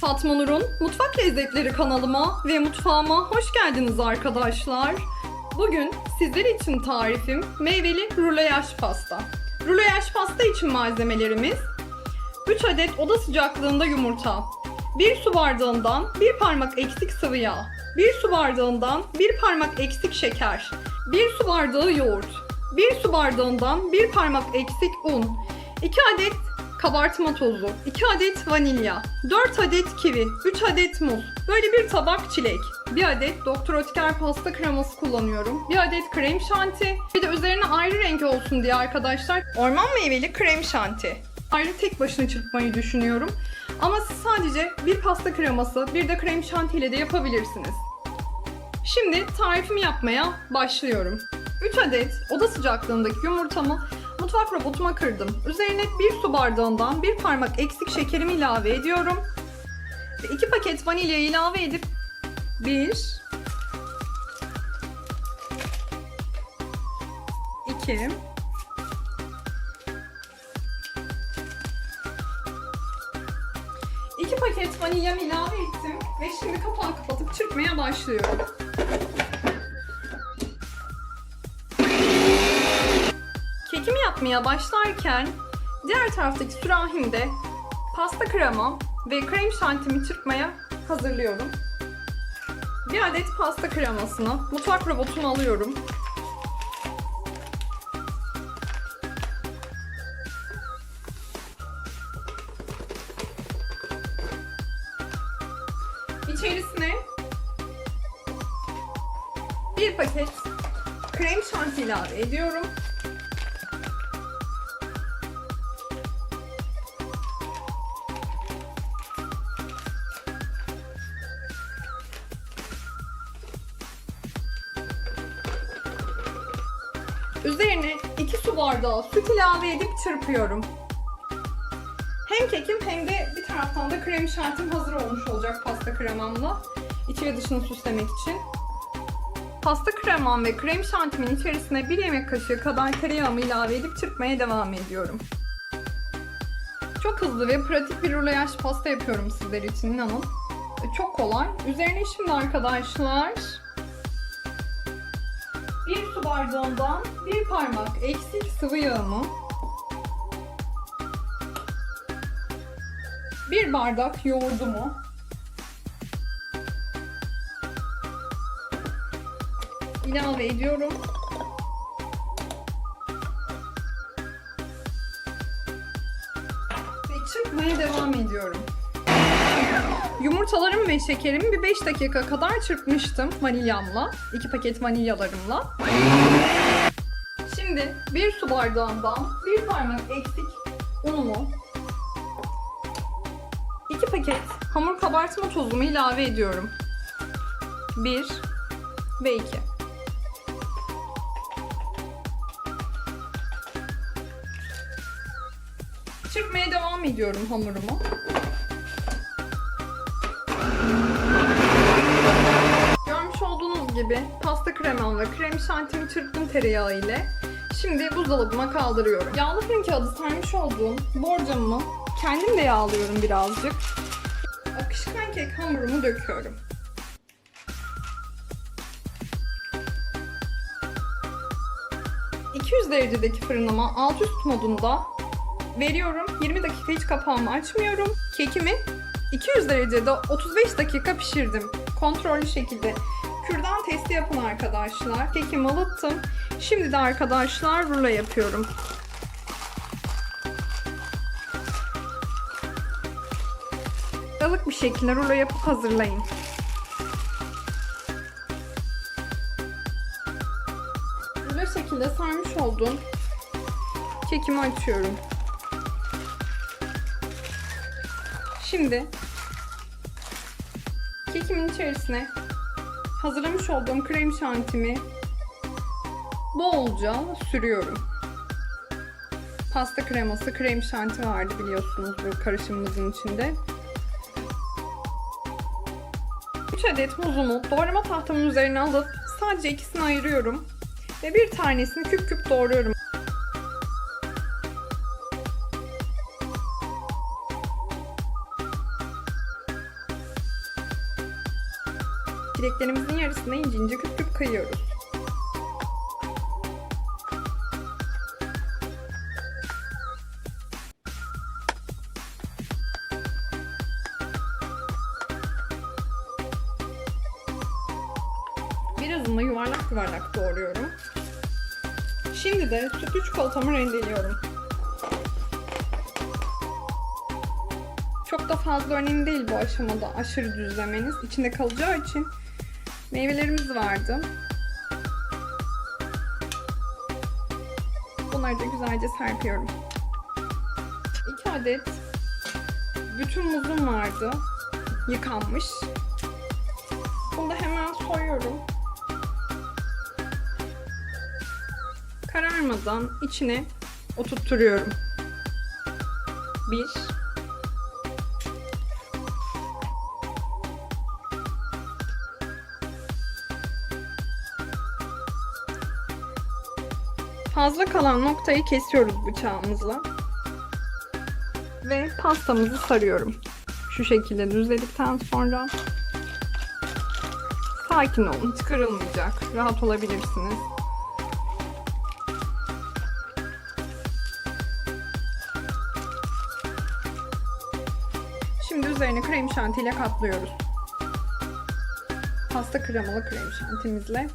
Fatma Nur'un Mutfak Lezzetleri kanalıma ve mutfağıma hoş geldiniz arkadaşlar. Bugün sizler için tarifim meyveli rulo yaş pasta. Rulo yaş pasta için malzemelerimiz 3 adet oda sıcaklığında yumurta, 1 su bardağından 1 parmak eksik sıvı yağ, 1 su bardağından 1 parmak eksik şeker, 1 su bardağı yoğurt, 1 su bardağından 1 parmak eksik un, 2 adet kabartma tozu, 2 adet vanilya, 4 adet kivi, 3 adet muz, böyle bir tabak çilek, 1 adet Dr. Oetker pasta kreması kullanıyorum, 1 adet krem şanti, bir de üzerine ayrı renk olsun diye arkadaşlar orman meyveli krem şanti. Ayrı tek başına çırpmayı düşünüyorum. Ama siz sadece bir pasta kreması, bir de krem şanti ile de yapabilirsiniz. Şimdi tarifimi yapmaya başlıyorum. 3 adet oda sıcaklığındaki yumurtamı mutfak robotuma kırdım. Üzerine 1 su bardağından 1 parmak eksik şekerimi ilave ediyorum. Ve 2 paket vanilya ilave edip 1 2 2 paket vanilyamı ilave ettim ve şimdi kapağı kapatıp çırpmaya başlıyorum. Kekimi yapmaya başlarken diğer taraftaki sürahimde pasta kremam ve krem şantimi çırpmaya hazırlıyorum. Bir adet pasta kremasını mutfak robotuma alıyorum. İçerisine bir paket krem şanti ilave ediyorum. 2 su bardağı süt ilave edip çırpıyorum. Hem kekim hem de bir taraftan da krem şantim hazır olmuş olacak pasta kremamla. İçi ve dışını süslemek için. Pasta kremam ve krem şantimin içerisine bir yemek kaşığı kadar tereyağımı ilave edip çırpmaya devam ediyorum. Çok hızlı ve pratik bir rulo yaş pasta yapıyorum sizler için inanın. Çok kolay. Üzerine şimdi arkadaşlar bardağından bir parmak eksik sıvı yağımı bir bardak yoğurdumu ilave ediyorum. Ve çırpmaya devam ediyorum. Yumurtalarım ve şekerimi bir 5 dakika kadar çırpmıştım vanilyamla. 2 paket vanilyalarımla. Şimdi bir su bardağından bir parmak eksik unumu 2 paket hamur kabartma tozumu ilave ediyorum. 1 ve 2. Çırpmaya devam ediyorum hamurumu. Gibi pasta kremam ve krem şantimi çırptım tereyağı ile. Şimdi buzdolabıma kaldırıyorum. Yağlı fırın kağıdı sermiş olduğum borcamımı kendim de yağlıyorum birazcık. Akışkan kek hamurumu döküyorum. ...200 derecedeki fırınıma alt üst modunda veriyorum. 20 dakika hiç kapağımı açmıyorum. Kekimi 200 derecede 35 dakika pişirdim. Kontrollü şekilde. Kürdan testi yapın arkadaşlar. Kekimi ılıttım. Şimdi de arkadaşlar rulo yapıyorum. Ilık bir şekilde rulo yapıp hazırlayın. Rulo şekilde sarmış olduğum kekimi açıyorum. Şimdi kekimin içerisine hazırlamış olduğum krem şantimi bolca sürüyorum. Pasta kreması, krem şanti vardı biliyorsunuz bu karışımımızın içinde. 3 adet muzumu doğrama tahtamın üzerine alıp sadece ikisini ayırıyorum. Ve bir tanesini küp küp doğruyorum. Çileklerimizin yarısını ince ince küp küp kıyıyoruz. Birazını yuvarlak yuvarlak doğruyorum. Şimdi de sütlü çikolatamı rendeliyorum. Çok da fazla önemli değil bu aşamada aşırı düzlemeniz. İçinde kalacağı için meyvelerimiz vardı. Bunları da güzelce serpiyorum. 2 adet bütün muzum vardı. Yıkanmış. Bunu da hemen soyuyorum. Kararmadan içine oturtturuyorum. Bir. Fazla kalan noktayı kesiyoruz bıçağımızla. Ve pastamızı sarıyorum. Şu şekilde düzledikten sonra sakin olun. Hiç kırılmayacak. Rahat olabilirsiniz. Şimdi üzerine krem şantiyle katlıyoruz. Pasta kremalı krem şantimizle.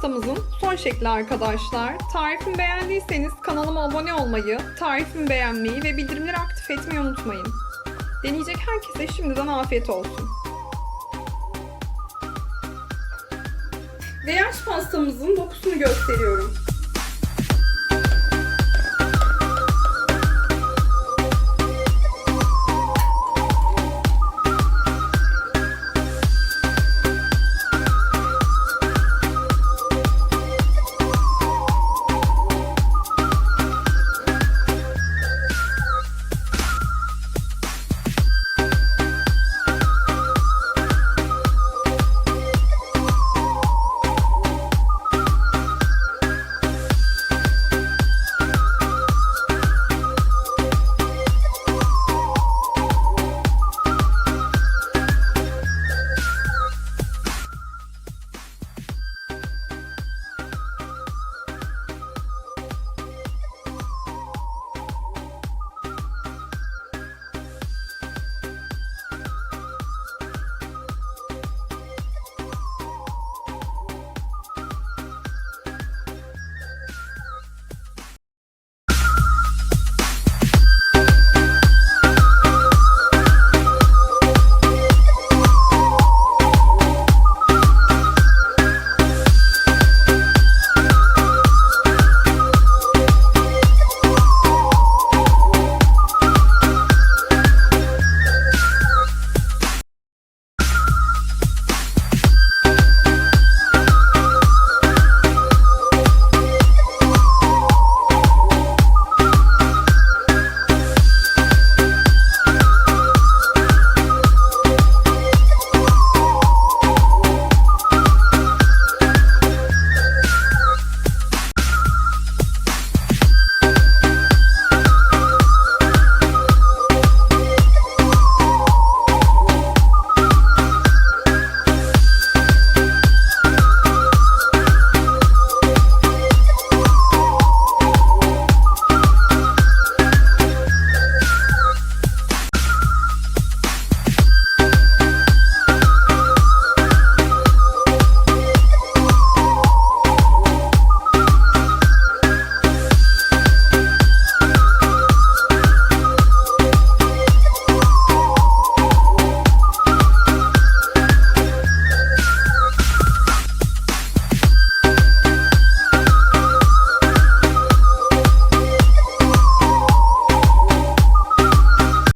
Pastamızın son şekli arkadaşlar. Tarifimi beğendiyseniz kanalıma abone olmayı, tarifimi beğenmeyi ve bildirimleri aktif etmeyi unutmayın. Deneyecek herkese şimdiden afiyet olsun. Ve yaş pastamızın dokusunu gösteriyorum.